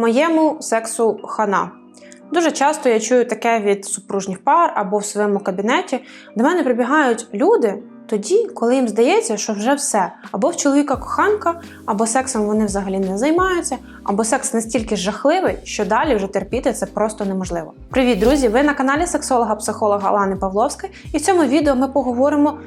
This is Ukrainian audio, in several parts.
моєму сексу хана. Дуже часто я чую таке від супружніх пар або в своєму кабінеті. До мене прибігають люди тоді, коли їм здається, що вже все. Або в чоловіка коханка, або сексом вони взагалі не займаються, або секс настільки жахливий, що далі вже терпіти це просто неможливо. Привіт, друзі! Ви на каналі сексолога-психолога Алани Павловської, і в цьому відео ми поговоримо,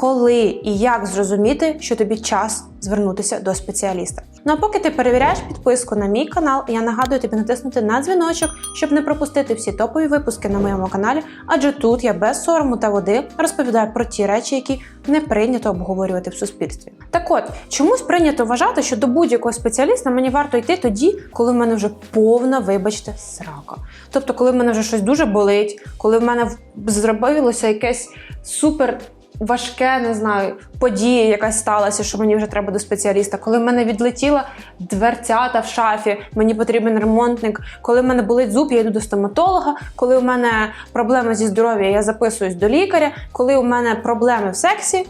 коли і як зрозуміти, що тобі час звернутися до спеціаліста. Ну а поки ти перевіряєш підписку на мій канал, я нагадую тобі натиснути на дзвіночок, щоб не пропустити всі топові випуски на моєму каналі, адже тут я без сорому та води розповідаю про ті речі, які не прийнято обговорювати в суспільстві. Так от, чомусь прийнято вважати, що до будь-якого спеціаліста мені варто йти тоді, коли в мене вже повна, вибачте, срака. Тобто, коли в мене вже щось дуже болить, коли в мене зробилося якесь супер важке, не знаю, подія якась сталася, що мені вже треба до спеціаліста. Коли в мене відлетіла дверцята в шафі, мені потрібен ремонтник. Коли в мене болить зуб, я йду до стоматолога. Коли у мене проблеми зі здоров'ям, я записуюсь до лікаря. Коли у мене проблеми в сексі.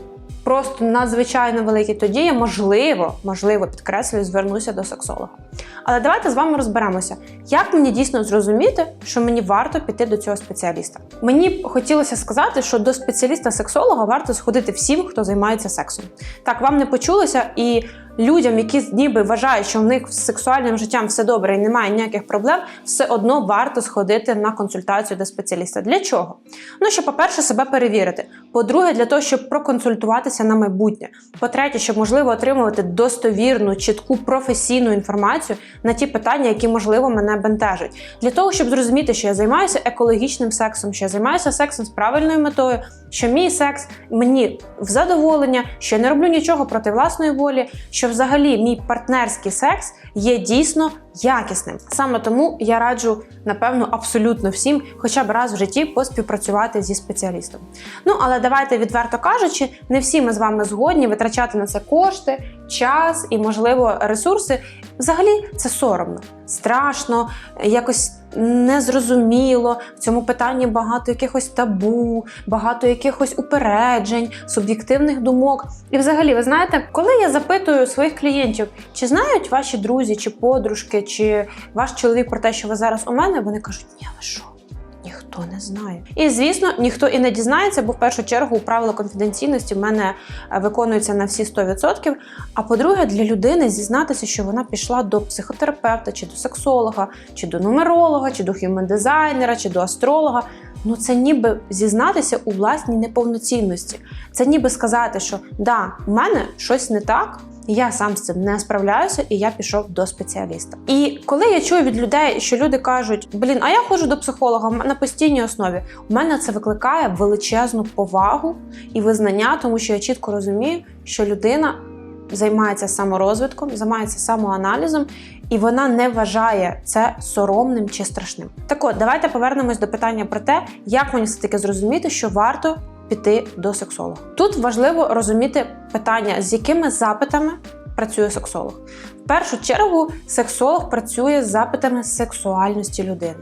Просто надзвичайно великі, тоді я можливо, можливо, підкреслюю, звернуся до сексолога. Але давайте з вами розберемося, як мені дійсно зрозуміти, що мені варто піти до цього спеціаліста. Мені б хотілося сказати, що до спеціаліста-сексолога варто сходити всім, хто займається сексом. Так, вам не почулося, і людям, які ніби вважають, що в них з сексуальним життям все добре і немає ніяких проблем, все одно варто сходити на консультацію до спеціаліста. Для чого? Ну, щоб, по-перше, себе перевірити. По-друге, для того, щоб проконсультуватися на майбутнє. По-третє, щоб можливо отримувати достовірну, чітку професійну інформацію на ті питання, які можливо мене бентежать. Для того, щоб зрозуміти, що я займаюся екологічним сексом, що я займаюся сексом з правильною метою, що мій секс мені в задоволення, що я не роблю нічого проти власної волі, що взагалі мій партнерський секс є дійсно якісним. Саме тому я раджу, напевно, абсолютно всім, хоча б раз в житті поспівпрацювати зі спеціалістом. Ну але давайте відверто кажучи, не всі ми з вами згодні витрачати на це кошти, час і, можливо, ресурси. Взагалі це соромно, страшно, якось незрозуміло. В цьому питанні багато якихось табу, багато якихось упереджень, суб'єктивних думок. І взагалі, ви знаєте, коли я запитую своїх клієнтів, чи знають ваші друзі, чи подружки, чи ваш чоловік про те, що ви зараз у мене, вони кажуть, ні, ви що? Ніхто не знає. І звісно, ніхто і не дізнається, бо в першу чергу правило конфіденційності в мене е, виконується на всі 100%. А по-друге, для людини зізнатися, що вона пішла до психотерапевта, чи до сексолога, чи до нумеролога, чи до хюмен-дизайнера, чи до астролога. Ну це ніби зізнатися у власній неповноцінності. Це ніби сказати, що да, у мене щось не так. Я сам з цим не справляюся, і я пішов до спеціаліста. І коли я чую від людей, що люди кажуть: блін, а я ходжу до психолога на постійній основі, у мене це викликає величезну повагу і визнання, тому що я чітко розумію, що людина займається саморозвитком, займається самоаналізом, і вона не вважає це соромним чи страшним. Так от, давайте повернемось до питання про те, як мені все таки зрозуміти, що варто піти до сексолога. Тут важливо розуміти питання, з якими запитами працює сексолог. В першу чергу сексолог працює з запитами сексуальності людини.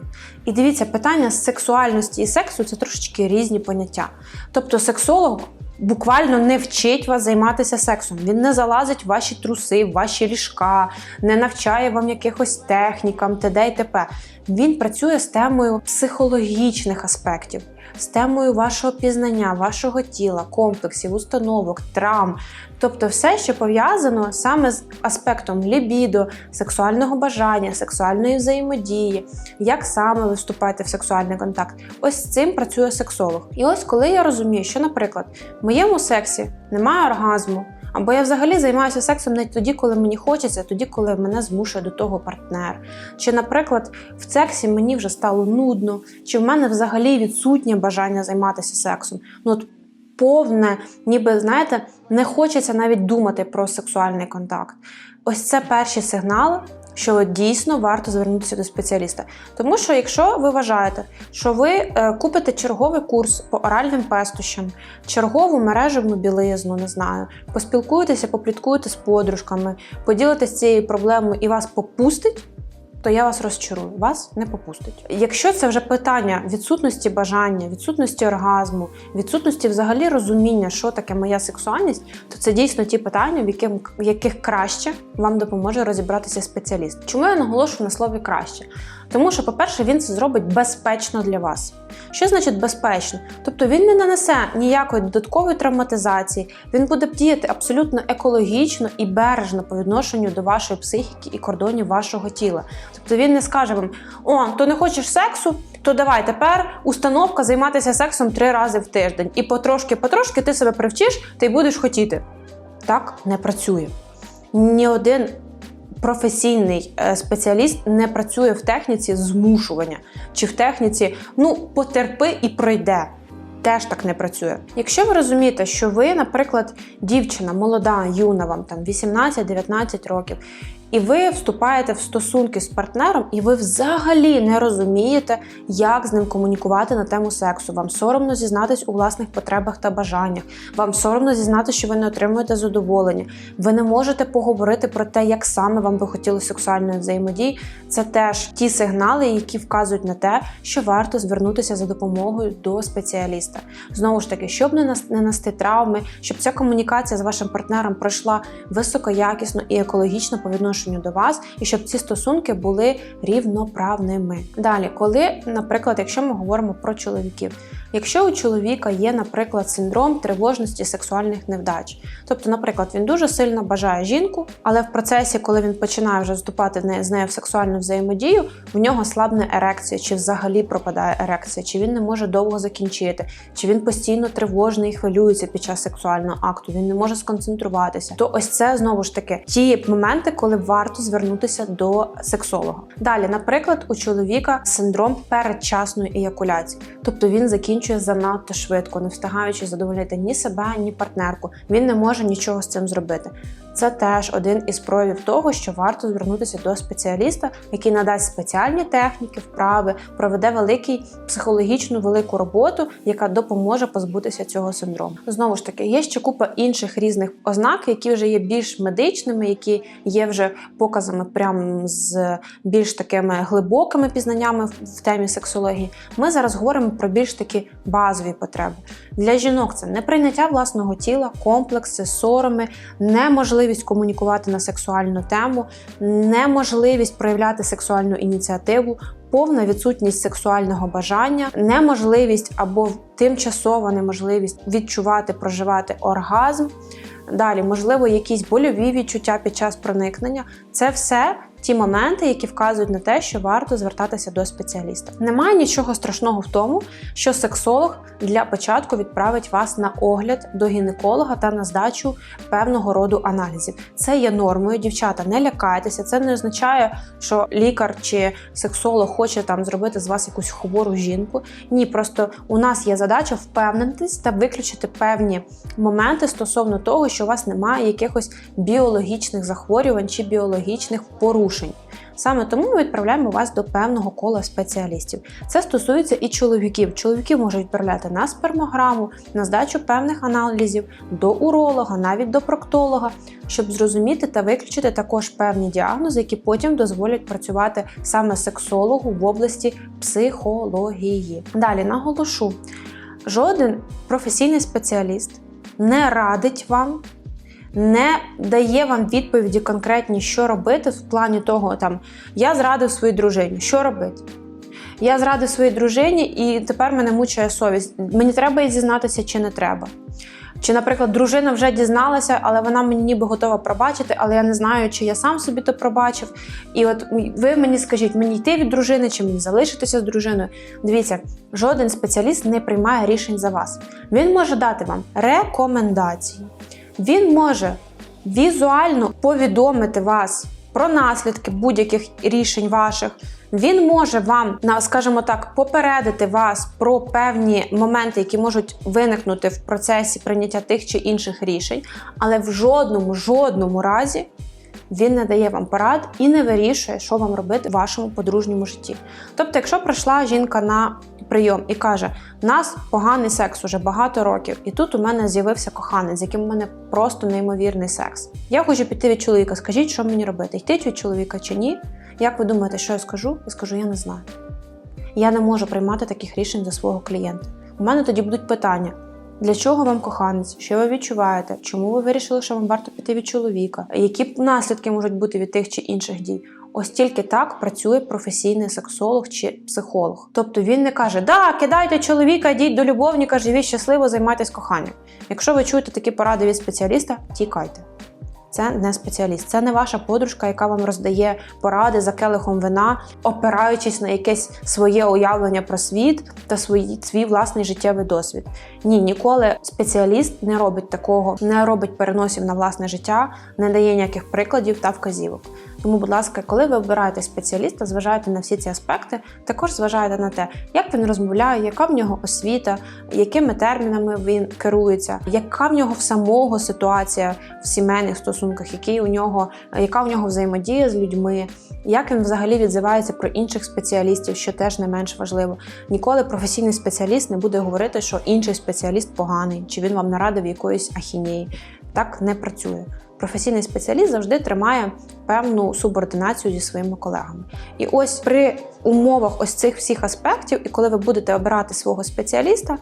І дивіться, питання сексуальності і сексу це трошечки різні поняття. Тобто, сексолог. Буквально не вчить вас займатися сексом. Він не залазить в ваші труси, в ваші ліжка, не навчає вам якихось технікам, т.д. і т.п. Він працює з темою психологічних аспектів, з темою вашого пізнання, вашого тіла, комплексів, установок, травм. Тобто все, що пов'язано саме з аспектом лібідо, сексуального бажання, сексуальної взаємодії, як саме виступати в сексуальний контакт. Ось з цим працює сексолог. І ось коли я розумію, що, наприклад, в моєму сексі немає оргазму. Або я взагалі займаюся сексом не тоді, коли мені хочеться, а тоді, коли мене змушує до того партнер. Чи, наприклад, в сексі мені вже стало нудно, чи в мене взагалі відсутнє бажання займатися сексом. Ну от повне, ніби знаєте, не хочеться навіть думати про сексуальний контакт. Ось це перші сигнали. Що дійсно варто звернутися до спеціаліста, тому що якщо ви вважаєте, що ви е, купите черговий курс по оральним пестощам, чергову мережевну білизну, не знаю, поспілкуєтеся, попліткуєте з подружками, поділитесь цією проблемою і вас попустить, то я вас розчарую, вас не попустить. Якщо це вже питання відсутності бажання, відсутності оргазму, відсутності взагалі розуміння, що таке моя сексуальність, то це дійсно ті питання, в яких, в яких краще вам допоможе розібратися спеціаліст. Чому я наголошую на слові краще? Тому що, по-перше, він це зробить безпечно для вас. Що значить безпечно? Тобто він не нанесе ніякої додаткової травматизації, він буде діяти абсолютно екологічно і бережно по відношенню до вашої психіки і кордонів вашого тіла. Тобто він не скаже вам: о, то не хочеш сексу, то давай тепер установка займатися сексом три рази в тиждень. І потрошки-потрошки ти себе привчиш, ти будеш хотіти. Так не працює. Ні один професійний е, спеціаліст не працює в техніці змушування чи в техніці ну потерпи і пройде. Теж так не працює. Якщо ви розумієте, що ви, наприклад, дівчина, молода, юна, вам там 18-19 років, і ви вступаєте в стосунки з партнером, і ви взагалі не розумієте, як з ним комунікувати на тему сексу. Вам соромно зізнатись у власних потребах та бажаннях. Вам соромно зізнатись, що ви не отримуєте задоволення. Ви не можете поговорити про те, як саме вам би хотілося сексуальної взаємодії. Це теж ті сигнали, які вказують на те, що варто звернутися за допомогою до спеціаліста. Знову ж таки, щоб не нести травми, щоб ця комунікація з вашим партнером пройшла високоякісно і екологічно по відношенню до вас, і щоб ці стосунки були рівноправними. Далі, коли, наприклад, якщо ми говоримо про чоловіків, якщо у чоловіка є, наприклад, синдром тривожності сексуальних невдач, тобто, наприклад, він дуже сильно бажає жінку, але в процесі, коли він починає вже вступати з нею в сексуальну взаємодію, в нього слабне ерекція, чи взагалі пропадає ерекція, чи він не може довго закінчити, чи він постійно тривожний і хвилюється під час сексуального акту, він не може сконцентруватися. То ось це знову ж таки ті моменти, коли варто звернутися до сексолога. Далі, наприклад, у чоловіка синдром передчасної еякуляції, тобто він закінчує занадто швидко, не встигаючи задовольнити ні себе, ні партнерку. Він не може нічого з цим зробити. Це теж один із проявів того, що варто звернутися до спеціаліста, який надасть спеціальні техніки, вправи, проведе великий психологічну велику роботу, яка допоможе позбутися цього синдрому. Знову ж таки, є ще купа інших різних ознак, які вже є більш медичними, які є вже показами прямо з більш такими глибокими пізнаннями в- темі сексології. Ми зараз говоримо про більш такі базові потреби. Для жінок це неприйняття власного тіла, комплекси, сороми, неможливість комунікувати на сексуальну тему, неможливість проявляти сексуальну ініціативу. Повна відсутність сексуального бажання, неможливість або тимчасова неможливість відчувати, проживати оргазм. Далі, можливо, якісь больові відчуття під час проникнення. Це все ті моменти, які вказують на те, що варто звертатися до спеціаліста. Немає нічого страшного в тому, що сексолог для початку відправить вас на огляд до гінеколога та на здачу певного роду аналізів. Це є нормою. Дівчата, не лякайтеся. Це не означає, що лікар чи сексолог хоче там зробити з вас якусь хвору жінку. Ні, просто у нас є задача впевнитись та виключити певні моменти стосовно того, що у вас немає якихось біологічних захворювань чи біологічних порушень. Саме тому ми відправляємо вас до певного кола спеціалістів. Це стосується і чоловіків. Чоловіки можуть відправляти на спермограму, на здачу певних аналізів, до уролога, навіть до проктолога, щоб зрозуміти та виключити також певні діагнози, які потім дозволять працювати саме сексологу в області психології. Далі наголошу: жоден професійний спеціаліст не радить вам не дає вам відповіді конкретні, що робити в плані того, там я зрадив своїй дружині, що робити? Я зрадив своїй дружині, і тепер мене мучає совість. Мені треба їй зізнатися чи не треба. Чи, наприклад, дружина вже дізналася, але вона мені ніби готова пробачити, але я не знаю, чи я сам собі то пробачив. І от ви мені скажіть, мені йти від дружини, чи мені залишитися з дружиною. Дивіться, жоден спеціаліст не приймає рішень за вас. Він може дати вам рекомендації. Він може візуально повідомити вас про наслідки будь-яких рішень ваших. Він може вам, скажімо так, попередити вас про певні моменти, які можуть виникнути в процесі прийняття тих чи інших рішень, але в жодному, жодному разі він не дає вам порад і не вирішує, що вам робити в вашому подружньому житті. Тобто, якщо прийшла жінка на прийом і каже: у нас поганий секс уже багато років, і тут у мене з'явився коханець, з яким у мене просто неймовірний секс. Я хочу піти від чоловіка. Скажіть, що мені робити? Йти від чоловіка чи ні? Як ви думаєте, що я скажу? Я скажу, я не знаю. Я не можу приймати таких рішень за свого клієнта. У мене тоді будуть питання: для чого вам коханець? Що ви відчуваєте? Чому ви вирішили, що вам варто піти від чоловіка? Які наслідки можуть бути від тих чи інших дій? Ось тільки так працює професійний сексолог чи психолог. Тобто він не каже: Да, кидайте чоловіка, йдіть до любовника, живіть щасливо, займайтесь коханням. Якщо ви чуєте такі поради від спеціаліста, тікайте. Це не спеціаліст, це не ваша подружка, яка вам роздає поради за келихом вина, опираючись на якесь своє уявлення про світ та свої, свій власний життєвий досвід. Ні, ніколи спеціаліст не робить такого, не робить переносів на власне життя, не дає ніяких прикладів та вказівок. Тому, будь ласка, коли ви обираєте спеціаліста, зважайте на всі ці аспекти, також зважайте на те, як він розмовляє, яка в нього освіта, якими термінами він керується, яка в нього в самого ситуація в сімейних стосунках, який у нього, яка у нього взаємодія з людьми, як він взагалі відзивається про інших спеціалістів, що теж не менш важливо. Ніколи професійний спеціаліст не буде говорити, що інший спеціаліст поганий, чи він вам нарадив якоїсь ахінеї. Так не працює. Професійний спеціаліст завжди тримає певну субординацію зі своїми колегами. І ось при умовах ось цих всіх аспектів, і коли ви будете обирати свого спеціаліста,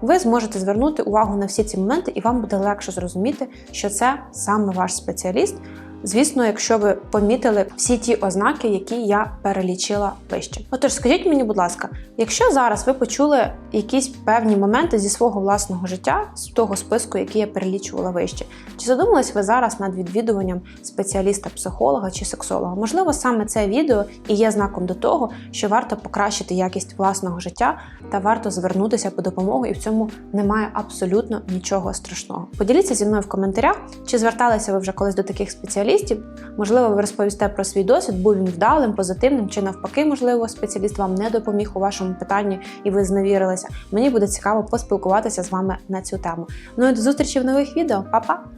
ви зможете звернути увагу на всі ці моменти, і вам буде легше зрозуміти, що це саме ваш спеціаліст. Звісно, якщо ви помітили всі ті ознаки, які я перелічила вище. Отож, скажіть мені, будь ласка, якщо зараз ви почули якісь певні моменти зі свого власного життя, з того списку, який я перелічувала вище, чи задумались ви зараз над відвідуванням спеціаліста-психолога чи сексолога? Можливо, саме це відео і є знаком до того, що варто покращити якість власного життя та варто звернутися по допомогу, і в цьому немає абсолютно нічого страшного. Поділіться зі мною в коментарях, чи зверталися ви вже колись до таких спеціалістів. Можливо, ви розповісте про свій досвід, був він вдалим, позитивним, чи навпаки, можливо, спеціаліст вам не допоміг у вашому питанні і ви зневірилися. Мені буде цікаво поспілкуватися з вами на цю тему. Ну і до зустрічі в нових відео. Па-па!